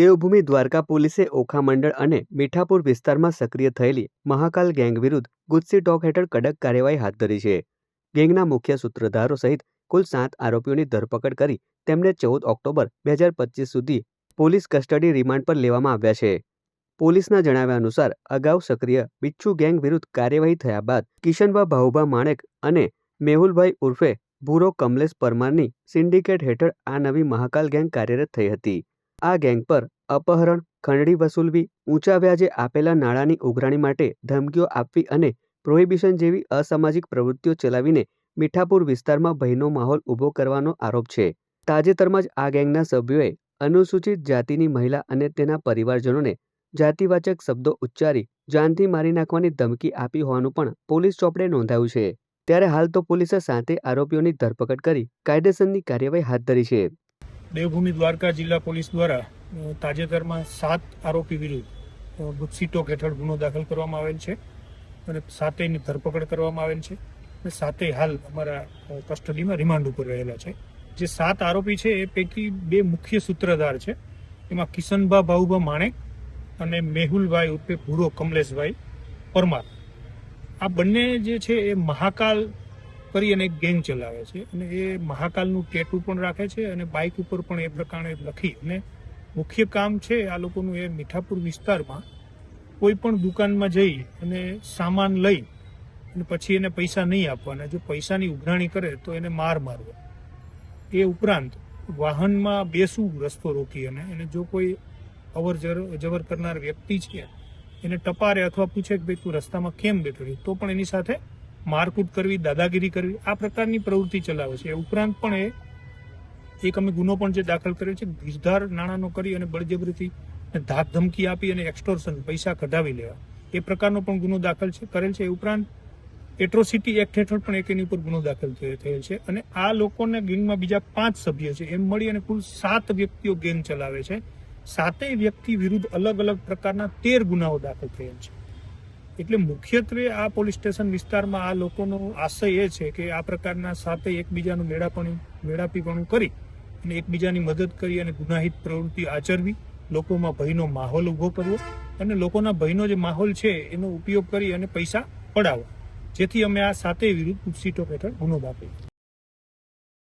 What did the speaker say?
દેવભૂમિ દ્વારકા પોલીસે ઓખા મંડળ અને મીઠાપુર વિસ્તારમાં સક્રિય થયેલી મહાકાલ ગેંગ વિરુદ્ધ ગુજસી ટોક હેઠળ કડક કાર્યવાહી હાથ ધરી છે. ગેંગના મુખ્ય સૂત્રધારો સહિત કુલ સાત આરોપીઓની ધરપકડ કરી તેમને ચૌદ ઓક્ટોબર બે હજાર પચીસ સુધી પોલીસ કસ્ટડી રિમાન્ડ પર લેવામાં આવ્યા છે. પોલીસના જણાવ્યા અનુસાર, અગાઉ સક્રિય બિચ્છુ ગેંગ વિરુદ્ધ કાર્યવાહી થયા બાદ કિશનભા ભાઉભા માણેક અને મેહુલભાઈ ઉર્ફે ભૂરો કમલેશ પરમારની સિન્ડિકેટ હેઠળ આ નવી મહાકાલ ગેંગ કાર્યરત થઈ હતી. આ ગેંગ પર અપહરણ, ખંડણી વસૂલવી, ઊંચા વ્યાજે આપેલા નાણાંની ઉઘરાણી માટે ધમકીઓ આપવી અને પ્રોહિબિશન જેવી અસામાજિક પ્રવૃત્તિઓ ચલાવીને મીઠાપુર વિસ્તારમાં ભયનો માહોલ ઊભો કરવાનો આરોપ છે. તાજેતરમાં જ આ ગેંગના સભ્યોએ અનુસૂચિત જાતિની મહિલા અને તેના પરિવારજનોને જાતિવાચક શબ્દો ઉચ્ચારી જાનથી મારી નાખવાની ધમકી આપી હોવાનું પણ પોલીસ ચોપડે નોંધાયું છે. ત્યારે હાલ તો પોલીસે સાતે આરોપીઓની ધરપકડ કરી કાયદેસરની કાર્યવાહી હાથ ધરી છે. દેવભૂમિ દ્વારકા જિલ્લા પોલીસ દ્વારા તાજેતરમાં સાત આરોપી વિરુદ્ધ અ, ગુજસી ટોક હેઠળ ગુનો દાખલ કરવામાં આવેલ છે અને સાતેયની ધરપકડ કરવામાં આવેલ છે અને સાતેય હાલ અમારા કસ્ટડીમાં રિમાન્ડ ઉપર રહેલા છે. જે સાત આરોપી છે એ પૈકી બે મુખ્ય સૂત્રધાર છે. એમાં કિશનભા ભાઉભા માણેક અને મેહુલભાઈ ઉર્ફે ભૂરો કમલેશભાઈ પરમાર. આ બંને જે છે એ મહાકાલ કરી અને એક ગેંગ ચલાવે છે. અને એ મહાકાલનું ટેટુ પણ રાખે છે અને બાઇક ઉપર પણ એ પ્રકારે લખી અને મુખ્ય કામ છે આ લોકોનું એ મીઠાપુર વિસ્તારમાં કોઈ પણ દુકાનમાં જઈ અને સામાન લઈ અને પછી એને પૈસા નહીં આપવાના. જો પૈસાની ઉઘરાણી કરે તો એને માર મારવો. એ ઉપરાંત વાહનમાં બેસવું રસ્તો રોકી અને એને જો કોઈ અવર જવર કરનાર વ્યક્તિ છે એને ટપારે અથવા પૂછે કે ભાઈ તું રસ્તામાં કેમ બેઠો છે, તો પણ એની સાથે મારકૂટ કરવી, દાદાગીરી કરવી, આ પ્રકારની પ્રવૃત્તિ ચલાવે છે. ઉપરાંત પણ એ, એક અમે ગુનો પણ જે દાખલ કર્યો છે, ગીરધાર નાણાંનો કરી અને બળજબરીથી ધાક ધમકી આપી અને એક્સટોર્શન પૈસા કઢાવી લેવા. એ પ્રકારનો પણ ગુનો દાખલ છે, કરેલ છે. એ ઉપરાંત એટ્રોસિટી એક્ટ હેઠળ પણ એક એની ઉપર ગુનો દાખલ થયે- થયેલ છે. અને આ લોકોને ગેંગમાં બીજા પાંચ સભ્ય છે. એમ મળી અને કુલ સાત વ્યક્તિઓ ગેંગ ચલાવે છે. સાતેય વ્યક્તિ વિરુદ્ધ અલગ અલગ પ્રકારના તેર ગુનાઓ દાખલ થયેલ છે. એટલે મુખ્યત્વે આ પોલીસ સ્ટેશન વિસ્તારમાં આ લોકોનો આશય એ છે કે આ પ્રકારના સાથે એકબીજાનું મેળાપણું, મેળાપીપણું કરી અને એકબીજાની મદદ કરી અને ગુનાહિત પ્રવૃત્તિ આચરવી, લોકોમાં ભયનો માહોલ ઊભો કરવો અને લોકોના ભયનો જે માહોલ છે એનો ઉપયોગ કરી અને પૈસા પડાવવા જેથી અમે આ સાતે વિરુદ્ધ સીટો હેઠળ ગુનો દાખલ.